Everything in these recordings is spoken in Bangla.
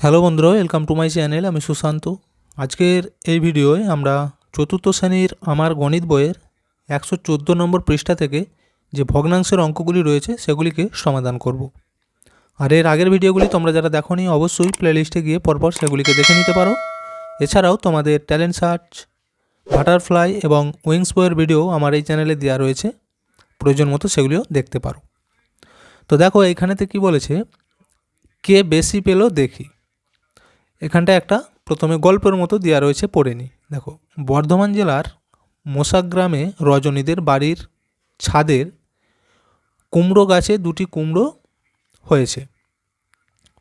হ্যালো বন্ধুরা ওয়েলকাম টু মাই চ্যানেল আমি সুশান্ত। আজকের এই ভিডিওয় আমরা চতুর্থ শ্রেণির আমার গণিত বইয়ের একশো চোদ্দ নম্বর পৃষ্ঠা থেকে যে ভগ্নাংশের অঙ্কগুলি রয়েছে সেগুলিকে সমাধান করব। আর এর আগের ভিডিওগুলি তোমরা যারা দেখোনি, অবশ্যই প্লেলিস্টে গিয়ে পরপর সেগুলিকে দেখে নিতে পারো। এছাড়াও তোমাদের ট্যালেন্ট সার্চ বাটারফ্লাই এবং উইংস বইয়ের ভিডিও আমার এই চ্যানেলে দেওয়া রয়েছে। প্রয়োজন মতো সেগুলিও দেখতে পারো। তো দেখো এইখানেতে কি বলেছে, কে বেশি পেল দেখি। এখানটা একটা প্রথমে গল্পের মতো দেওয়া রয়েছে পড়ে নি দেখো, বর্ধমান জেলার মোসাগ্রামে রজনীদের বাড়ির ছাদের কুমড়ো গাছে দুটি কুমড়ো হয়েছে।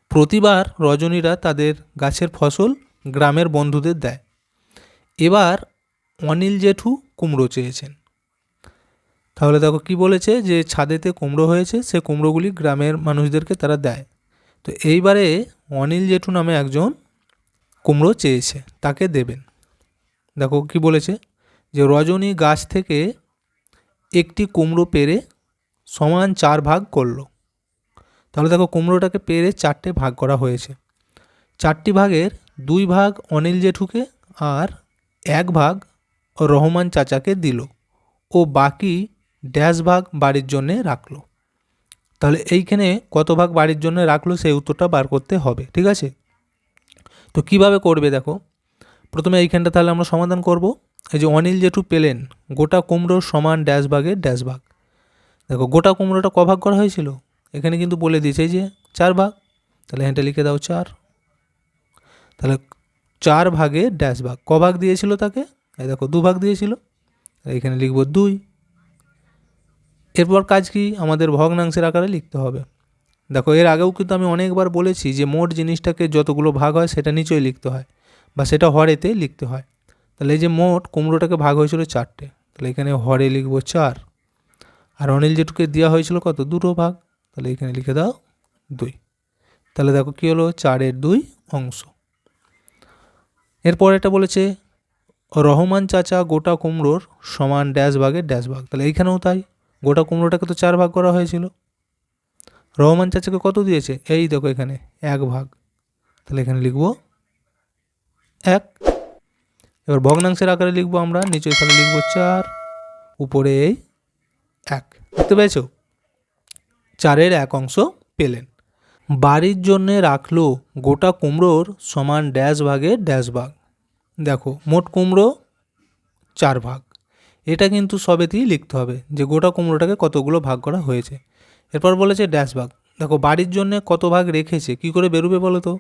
প্রতিবার রজনীরা তাদের গাছের ফসল গ্রামের বন্ধুদের দেয়। এবার অনিল জেঠু কুমড়ো চেয়েছেন। তাহলে দেখো কি বলেছে যে, ছাদেতে কুমড়ো হয়েছে, সে কুমড়োগুলি গ্রামের মানুষদেরকে তারা দেয়। তো এইবারে অনিল জেঠু নামে একজন কুমড়ো চেয়েছে, তাকে দেবেন। দেখো কি বলেছে যে, রজনী গাছ থেকে একটি কুমড়ো পেরে সমান চার ভাগ করল। তাহলে দেখো কুমড়োটাকে পেরে চারটে ভাগ করা হয়েছে। চারটি ভাগের দুই ভাগ অনিল জেঠুকে আর এক ভাগ রহমান চাচাকে দিল ও বাকি ড্যাশ ভাগ বাড়ির জন্যে রাখল। তাহলে এইখানে কত ভাগ বাড়ির জন্য রাখল সেই উত্তরটা বার করতে হবে, ঠিক আছে? তো কীভাবে করবে দেখো? প্রথমে এইখানটা তাহলে আমরা সমাধান করব। এই যে অনিল জেঠু পেলেন, গোটা কুমড়োর সমান ড্যাশ ভাগের ড্যাশ ভাগ দেখো, গোটা কুমড়োটা ক ভাগ করা হয়েছিল? এখানে কিন্তু বলে দিয়েছে যে চার ভাগ। তাহলে এখানটা লিখে দাও চার। তাহলে চার ভাগে ড্যাশ ভাগ ক ভাগ দিয়েছিল তাকে? এই দেখো, দু ভাগ দিয়েছিল। এখানে লিখব দুই। এরপর কাজ কি? আমাদের ভগ্নাংশের আকারে লিখতে হবে। দেখো, এর আগেও কিন্তু আমি অনেকবার বলেছি যে মোট জিনিসটাকে যতগুলো ভাগ হয় সেটা নিচেই লিখতে হয় বা সেটা হরেতে লিখতে হয়। তাহলে এই যে মোট কুমড়োটাকে ভাগ হয়েছিল চারটে, তাহলে এখানে হরে লিখব চার, আর অনিল জেঠুকে দেওয়া হয়েছিল কত? দুটো ভাগ। তাহলে এখানে লিখে দাও দুই। তাহলে দেখো কী হলো? চারের দুই অংশ। এরপর এটা বলেছে, রহমান চাচা গোটা কুমড়োর সমান ড্যাশ ভাগের ড্যাশ ভাগ। তাহলে এইখানেও তাই, গোটা কুমড়োটাকে তো চার ভাগ করা হয়েছিল। রহমান চাচাকে কত দিয়েছে? এই দেখো এখানে, এক ভাগ। তাহলে এখানে লিখব এক। এবার ভগ্নাংশের আকারে লিখব আমরা, নিচে তাহলে লিখব চার, উপরে এই এক। দেখতে পেয়েছ? চারের এক অংশ পেলেন। বাড়ির জন্যে রাখল গোটা কুমড়োর সমান ড্যাশ ভাগে ড্যাশ ভাগ। দেখো, মোট কুমড়ো চার ভাগ। এটা কিন্তু সবেতেই লিখতে হবে যে গোটা কুমড়োটাকে কতগুলো ভাগ করা হয়েছে। এরপর বলেছে ড্যাশ ভাগ দেখো, বাড়ির জন্য কত ভাগ রেখেছে, কি করে বেরোবে বলো তো?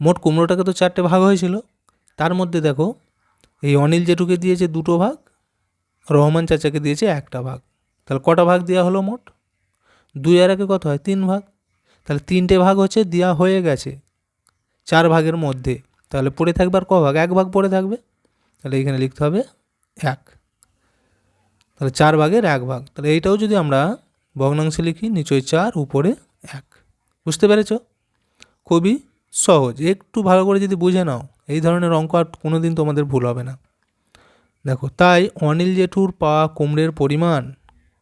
মোট কুমড়োটাকে তো চারটে ভাগ হয়েছিল। তার মধ্যে দেখো, এই অনিল জেঠুকে দিয়েছে দুটো ভাগ, রহমান চাচাকে দিয়েছে একটা ভাগ। তাহলে কটা ভাগ দেওয়া হলো মোট? দুই আর একে কত হয়? তিন ভাগ। তাহলে তিনটে ভাগ হচ্ছে দেওয়া হয়ে গেছে চার ভাগের মধ্যে। তাহলে পড়ে থাকবে আর ক ভাগ? এক ভাগ পড়ে থাকবে। তাহলে এইখানে লিখতে হবে এক। তাহলে চার ভাগের এক ভাগ। তাহলে এইটাও যদি আমরা ভগ্নাংশে লিখি, নিচয় চার, উপরে এক। বুঝতে পেরেছ? খুবই সহজ। একটু ভালো করে যদি বুঝে নাও, এই ধরনের অঙ্ক আর কোনো দিন তোমাদের ভুল হবে না। দেখো, তাই অনিল জেঠুর পা কুমড়ের পরিমাণ,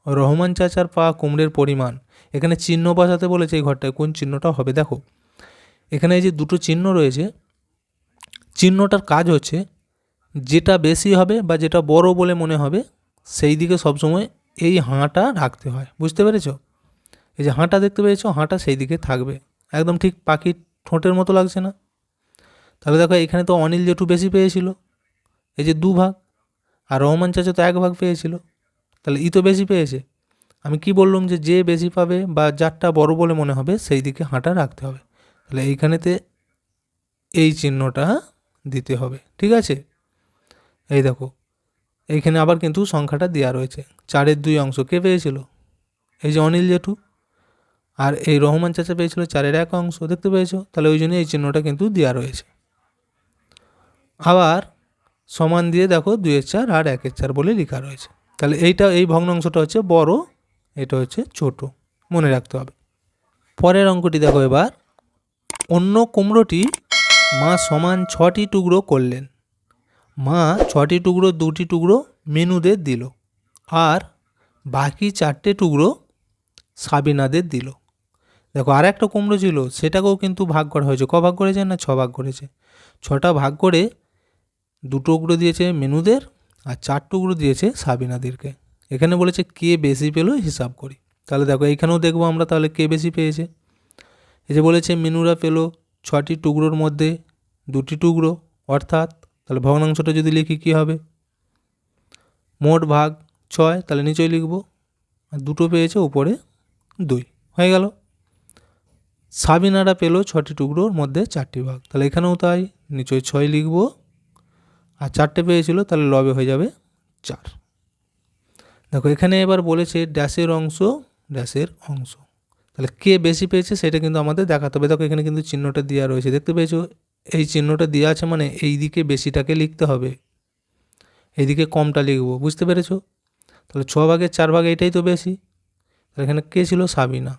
রহমান চাচার পা কুমড়ের পরিমাণ, এখানে চিহ্ন বসাতে বলেছে এই ঘরটায়, কোন চিহ্নটা হবে? দেখো, এখানে এই যে দুটো চিহ্ন রয়েছে, চিহ্নটার কাজ হচ্ছে, যেটা বেশি হবে বা যেটা বড় বলে মনে হবে, সেই দিকে সবসময় এই হাঁটা রাখতে হয়, বুঝতে পেরেছ? এই যে হাঁটা দেখতে পেয়েছ, হাঁটা সেই দিকে থাকবে। একদম ঠিক পাখির ঠোঁটের মতো লাগছে না। তাহলে দেখো, এখানে তো অনিল জেঠু বেশি পেয়েছিল। এই যে দু ভাগ আর রহমান চাচা তো এক ভাগ পেয়েছিল। তাহলে ই তো বেশি পেয়েছে। আমি কি বললাম যে যে বেশি পাবে বা যারটা বড় বলে মনে হবে, সেই দিকে হাঁটা রাখতে হবে। তাহলে এইখানেতে এই চিহ্নটা দিতে হবে, ঠিক আছে? এই দেখো এইখানে আবার কিন্তু সংখ্যাটা দেওয়া রয়েছে। চারের দুই অংশ কে পেয়েছিল? এই যে অনিল জেঠু। আর এই রহমান চাচা পেয়েছিল চারের এক অংশ, দেখতে পেয়েছ? তাহলে ওই জন্য এই চিহ্নটা কিন্তু দেওয়া রয়েছে। আবার সমান দিয়ে দেখো দুইয়ের চার আর একের চার বলে লেখা রয়েছে। তাহলে এইটা, এই ভগ্নাংশটা হচ্ছে বড়, এটা হচ্ছে ছোট। মনে রাখতে হবে। পরের অঙ্কটি দেখো এবার। অন্য কুমড়োটি মা সমান ছটি টুকরো করলেন। মা ছটি টুকরো, দুটি টুকরো মেনুদের দিল। আর বাকি চারটে টুকরো সাবিনাদের দিল। দেখো আর একটা কুমড়ো ছিল, সেটাকেও কিন্তু ভাগ করা হয়েছে। ক ভাগ করেছে না ছ ভাগ করেছে? ছটা ভাগ করে দু টুকরো দিয়েছে মেনুদের আর চার টুকরো দিয়েছে সাবিনাদেরকে। এখানে বলেছে কে বেশি পেল হিসাব করি। তাহলে দেখো, এইখানেও দেখব আমরা তাহলে কে বেশি পেয়েছে। এই যে বলেছে মেনুরা পেল ছটি টুকরোর মধ্যে দুটি টুকরো, অর্থাৎ তাহলে ভগ্নাংশটা যদি লিখি কী হবে? মোট ভাগ ছয়, তাহলে নিচেই লিখব। আর দুটো পেয়েছে, উপরে দুই। হয়ে গেল। সাবিনারা পেল ছটি টুকরোর মধ্যে চারটি ভাগ। তাহলে এখানেও তাই নিচয় ছয় লিখব। আর চারটে পেয়েছিল, তাহলে লবে হয়ে যাবে চার। দেখো, এখানে এবার বলেছে ড্যাশের অংশ ড্যাশের অংশ। তাহলে কে বেশি পেয়েছে, সেটা কিন্তু আমাদের দেখাতে হবে। দেখো, এখানে কিন্তু চিহ্নটা দেওয়া রয়েছে। দেখতে পেয়েছ? এই চিহ্নটা দেওয়া আছে মানে এই দিকে বেশিটাকে লিখতে হবে। এইদিকে কমটা লিখব, বুঝতে পেরেছ? তাহলে ছ ভাগের চার ভাগ এটাই তো বেশি। তাহলে এখানে কে ছিল? সাবিনা।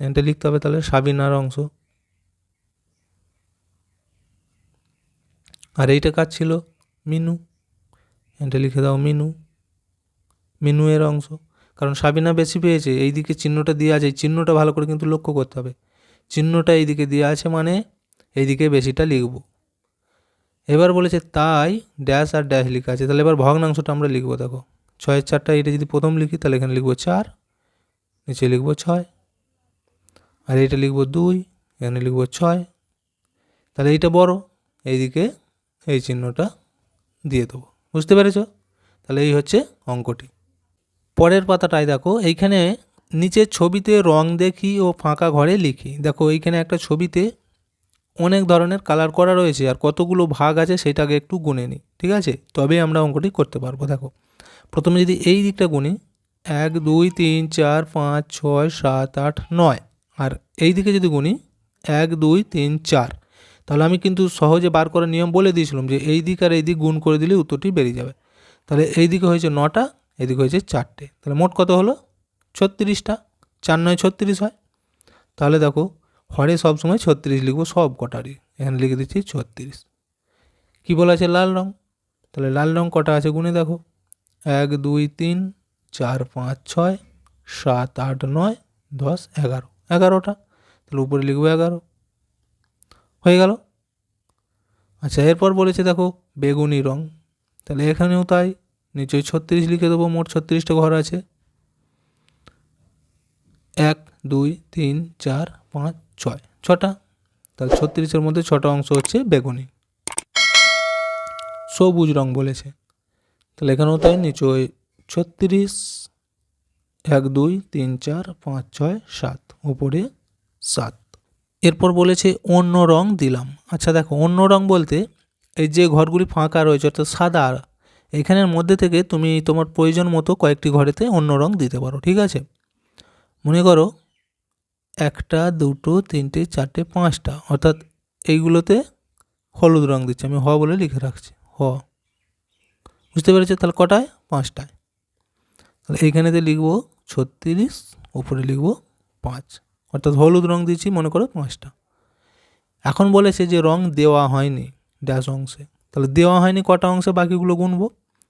এটা লিখতে হবে তাহলে সাবিনার অংশ। আর এইটা কাজ ছিল? মিনু। এটা লিখে দাও মিনু। মিনু এর অংশ। কারণ সাবিনা বেশি পেয়েছে, এই দিকে চিহ্নটা দেওয়া আছে। চিহ্নটা ভালো করে কিন্তু লক্ষ্য করতে হবে। চিহ্নটা এইদিকে দেওয়া আছে মানে এইদিকে বেশিটা লিখব। এবার বলেছে তাই ড্যাশ আর ড্যাশ লেখা আছে। তাহলে এবার ভগ্নাংশটা আমরা লিখব, দেখো। ছয়ের চারটা এটা যদি প্রথম লিখি, তাহলে এখানে লিখব চার, নিচে লিখব ছয়, আর এটা লিখব দুই, এখানে লিখব ছয়। তাহলে এইটা বড়, এইদিকে এই চিহ্নটা দিয়ে দেবো। বুঝতে পেরেছ? তাহলে এই হচ্ছে অঙ্কটি। পরের পাতাটায় দেখো, এইখানে নিচের ছবিতে রং দেখি ও ফাঁকা ঘরে লিখি। দেখো, এইখানে একটা ছবিতে অনেক ধরনের কালার করা রয়েছে আর কতগুলো ভাগ আছে সেটাকে একটু গুনে নিই, ঠিক আছে? তবে আমরা অঙ্কটি করতে পারব, দেখো। প্রথমে যদি এই দিকটা গুনি, এক, দুই, তিন, চার, পাঁচ, ছয়, সাত, আট, নয়, আর এই দিকে যদি গুনি, এক, দুই, তিন, চার, তাহলে আমি কিন্তু সহজে বার করার নিয়ম বলে দিয়েছিলাম যে এই দিক আর এই দিক গুণ করে দিলে উত্তরটি বেরিয়ে যাবে। তাহলে এই দিকে হয়েছে নটা এদিকে হয়েছে চারটে, তাহলে মোট কত হলো? ছত্রিশটা, চার নয় ছত্রিশ হয়। তাহলে দেখো হরে সবসময় ছত্রিশ লিখব সব কটারই। এখানে লিখে দিচ্ছি ছত্রিশ। কী বলা আছে লাল রং? তাহলে লাল রং কটা আছে গুনে দেখো। এক, দুই, তিন, চার, পাঁচ, ছয়, সাত, আট, নয়, দশ, এগারো। এগারোটা? তাহলে উপরে লিখব এগারো। হয়ে গেল? আচ্ছা এরপর বলেছে দেখো বেগুনি রং। তাহলে এখানেও তাই নিচে ছত্রিশ লিখে দেবো, মোট ছত্রিশটা ঘর আছে। এক, দুই, তিন, চার, পাঁচ ছয়। ছটা? তাহলে ছত্রিশের মধ্যে ছটা অংশ হচ্ছে বেগুনি। সবুজ রং বলেছে। তাহলে এখানেও তাই নিচে ছত্রিশ, এক, দুই, তিন, চার, পাঁচ, ছয়, সাত, উপরে সাত। এরপর বলেছে অন্য রং দিলাম। আচ্ছা দেখো, অন্য রং বলতে এই যে ঘরগুলি ফাঁকা রয়েছে, অর্থাৎ সাদা, এখানের মধ্যে থেকে তুমি তোমার প্রয়োজন মতো কয়েকটি ঘরেতে অন্য রং দিতে পারো, ঠিক আছে? মনে করো একটা, দুটো, তিনটে, চারটে, পাঁচটা। অর্থাৎ এইগুলোতে হলুদ রং দিচ্ছি। আমি হ বলে লিখে রাখছি। হ। বুঝতে পেরেছ? তাহলে কটায়? পাঁচটায়। তাহলে এইখানেতে লিখব ছত্রিশ উপরে লিখব পাঁচ। অর্থাৎ হলুদ রং দিচ্ছি মনে করো পাঁচটা। এখন বলেছে যে রং দেওয়া হয়নি ড্যাশ অংশে। তাহলে দেওয়া হয়নি কটা অংশে? বাকিগুলো গুনবো।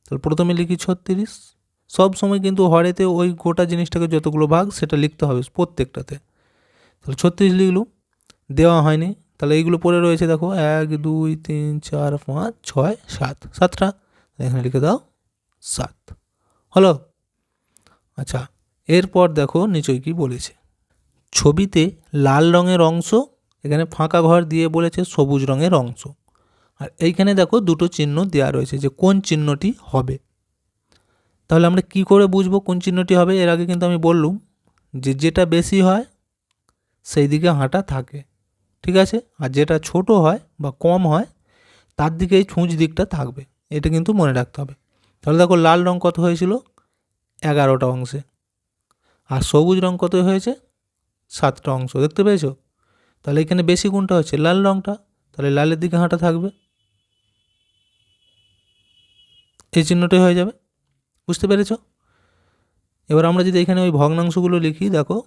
তাহলে প্রথমে লিখি ছত্রিশ। সব সময় কিন্তু হরেতে ওই গোটা জিনিসটাকে যতগুলো ভাগ, সেটা লিখতে হবে প্রত্যেকটাতে। তাহলে ছত্রিশ লিখলুম, দেওয়া হয়নি। তাহলে এইগুলো পড়ে রয়েছে দেখো, এক, দুই, তিন, চার, পাঁচ, ছয়, সাত, সাতটা। এখানে লিখে দাও, সাত। হলো? আচ্ছা এরপর দেখো নিচয় কি বলেছে। ছবিতে লাল রঙের অংশ, এখানে ফাঁকা ঘর দিয়ে বলেছে সবুজ রঙের অংশ। আর এইখানে দেখো দুটো চিহ্ন দেওয়া রয়েছে যে কোন চিহ্নটি হবে। তাহলে আমরা কি করে বুঝব কোন চিহ্নটি হবে? এর আগে কিন্তু আমি বললুম যে যেটা বেশি হয় সেই দিকে হাঁটা থাকে, ঠিক আছে? আর যেটা ছোট হয় বা কম হয়, তার দিকে এই ছুঁচ দিকটা থাকবে। এটা কিন্তু মনে রাখতে হবে। তাহলে দেখো, লাল রং কত হয়েছিল? এগারোটা অংশে। আর সবুজ রং কত হয়েছে? সাতটা অংশ। দেখতে পেয়েছ? তাহলে এখানে বেশি কোনটা হচ্ছে? লাল রংটা? তাহলে লালের দিকে হাঁটা থাকবে। এই চিহ্নটাই হয়ে যাবে। বুঝতে পেরেছ? এবার আমরা যদি এখানে ওই ভগ্নাংশগুলো লিখি, দেখো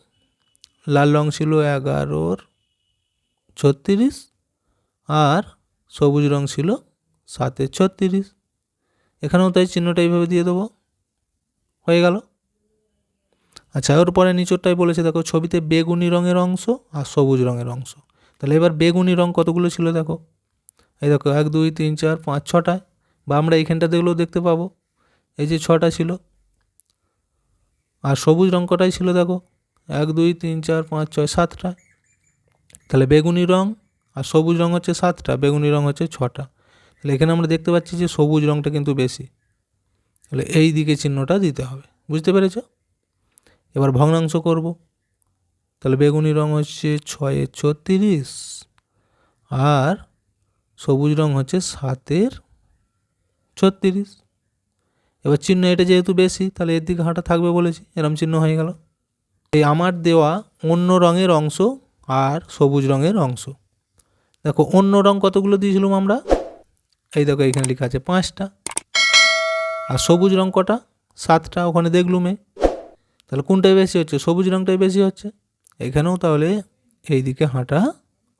লাল রং ছিল এগারোর ছত্রিশ আর সবুজ রং ছিল সাতের ছত্রিশ। এখানেও তাই চিহ্নটা এইভাবে দিয়ে দেবো। হয়ে গেল। আচ্ছা ওর পরে নিচরটাই বলেছে, দেখো, ছবিতে বেগুনি রঙের অংশ আর সবুজ রঙের অংশ। তাহলে এবার বেগুনি রং কতগুলো ছিল দেখো? এই দেখো, এক, দুই, তিন, চার, পাঁচ, ছটায়। বা আমরা এইখানটা দেখলেও দেখতে পাবো। এই যে ছটা ছিল। আর সবুজ রং কটাই ছিল দেখো? এক, দুই, তিন, চার, পাঁচ, ছয়, সাতটা। তাহলে বেগুনি রং আর সবুজ রং হচ্ছে সাতটা, বেগুনি রং হচ্ছে ছটা। তাহলে এখানে আমরা দেখতে পাচ্ছি যে সবুজ রংটা কিন্তু বেশি। তাহলে এই দিকে চিহ্নটা দিতে হবে, বুঝতে পেরেছ? এবার ভগ্নাংশ করব। তাহলে বেগুনি রং হচ্ছে ছয়ে, ছত্রিশ আর সবুজ রং হচ্ছে সাতের ছত্রিশ। এবার চিহ্ন এটা যেহেতু বেশি, তাহলে এর দিকে হাঁটা থাকবে বলেছি, এরম চিহ্ন হয়ে গেল। এই আমার দেওয়া অন্য রঙের অংশ আর সবুজ রঙের অংশ। দেখো, অন্য রং কতগুলো দিয়েছিলাম আমরা? এই দেখো, এখানে লেখা আছে পাঁচটা। আর সবুজ রং কটা? সাতটা, ওখানে দেখলুমে। তাহলে কোনটাই বেশি হচ্ছে? সবুজ রংটাই বেশি হচ্ছে। এখানেও তাহলে এই দিকে হাঁটা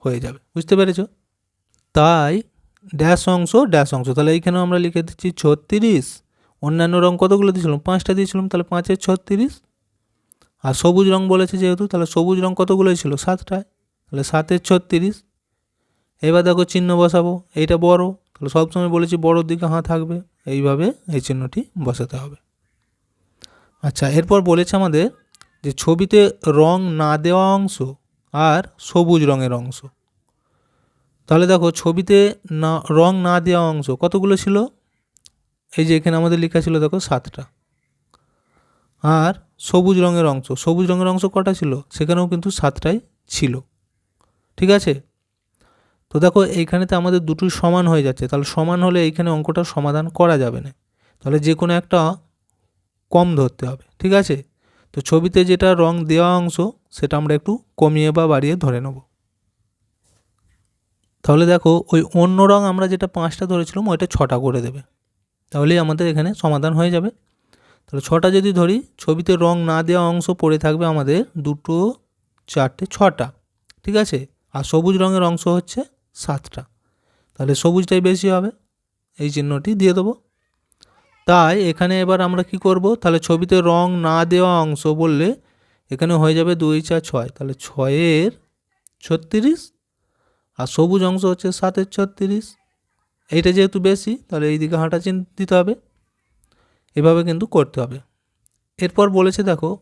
হয়ে যাবে। বুঝতে পেরেছ? তাই ড্যাশ অংশ ড্যাশ অংশ। তাহলে এইখানেও আমরা লিখে দিচ্ছি ছত্রিশ। অন্যান্য রং কতগুলো দিয়েছিলাম? পাঁচটা দিয়েছিলাম, তাহলে পাঁচের ছত্রিশ। আর সবুজ রং বলেছে যেহেতু, তাহলে সবুজ রং কতগুলো ছিল? সাতটায় তাহলে সাতের ছত্রিশ। এবার দেখো চিহ্ন বসাবো। এইটা বড়। তাহলে সবসময় বলেছি বড়োর দিকে হাঁ থাকবে। এইভাবে এই চিহ্নটি বসাতে হবে। আচ্ছা এরপর বলেছে আমাদের যে ছবিতে রং না দেওয়া অংশ আর সবুজ রঙের অংশ। তাহলে দেখো ছবিতে না, রং না দেওয়া অংশ কতগুলো ছিল? এই যে এখানে আমাদের লেখা ছিল দেখো সাতটা। আর সবুজ রঙের অংশ। সবুজ রঙের অংশ কটা ছিল? সেখানেও কিন্তু সাতটাই ছিল। ঠিক আছে? তো দেখো, এইখানেতে আমাদের দুটোই সমান হয়ে যাচ্ছে। তাহলে সমান হলে এইখানে অঙ্কটা সমাধান করা যাবে না। তাহলে যে কোনো একটা কম ধরতে হবে। ঠিক আছে? তো ছবিতে যেটা রং দেওয়া অংশ, সেটা আমরা একটু কমিয়ে বা বাড়িয়ে ধরে নেব। তাহলে দেখো, ওই অন্য রং আমরা যেটা পাঁচটা ধরেছিলাম, ওইটা ছটা করে দেবে। তাহলেই আমাদের এখানে সমাধান হয়ে যাবে। তাহলে ছটা যদি ধরি, ছবিতে রং না দেওয়া অংশ পড়ে থাকবে আমাদের দুটো, চারটে, ছটা, ঠিক আছে? আর সবুজ রঙের অংশ হচ্ছে সাতটা। তাহলে সবুজটাই বেশি হবে, এই চিহ্নটি দিয়ে দেবো। তাই এখানে এবার আমরা কি করব? তাহলে ছবিতে রং না দেওয়া অংশ বললে এখানে হয়ে যাবে দুই, চার, ছয়। তাহলে ছয়ের ছত্রিশ আর সবুজ অংশ হচ্ছে সাতের ছত্রিশ। এইটা যেহেতু বেশি, তাহলে এই দিকে হাঁটা চিন দিতে হবে। এভাবে কিন্তু করতে হবে। এরপর বলেছে দেখো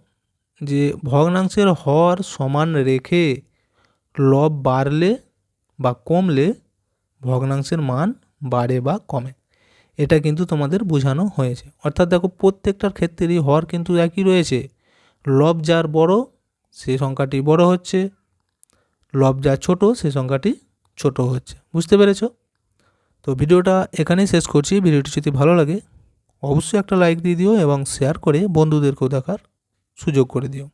যে ভগ্নাংশের হর সমান রেখে লব বাড়লে বা কমলে ভগ্নাংশের মান বাড়ে বা কমে। এটা কিন্তু তোমাদের বোঝানো হয়েছে। অর্থাৎ দেখো প্রত্যেকটার ক্ষেত্রেই হর কিন্তু একই রয়েছে। লব যার বড়, সে সংখ্যাটি বড় হচ্ছে। লব যার ছোট, সে সংখ্যাটি ছোট হচ্ছে। বুঝতে পেরেছ? তো ভিডিওটা এখানেই শেষ করছি। ভিডিওটি যদি ভালো লাগে অবশ্যই একটা লাইক দিয়ে দিও এবং শেয়ার করে বন্ধুদেরকেও দেখার সুযোগ করে দিও।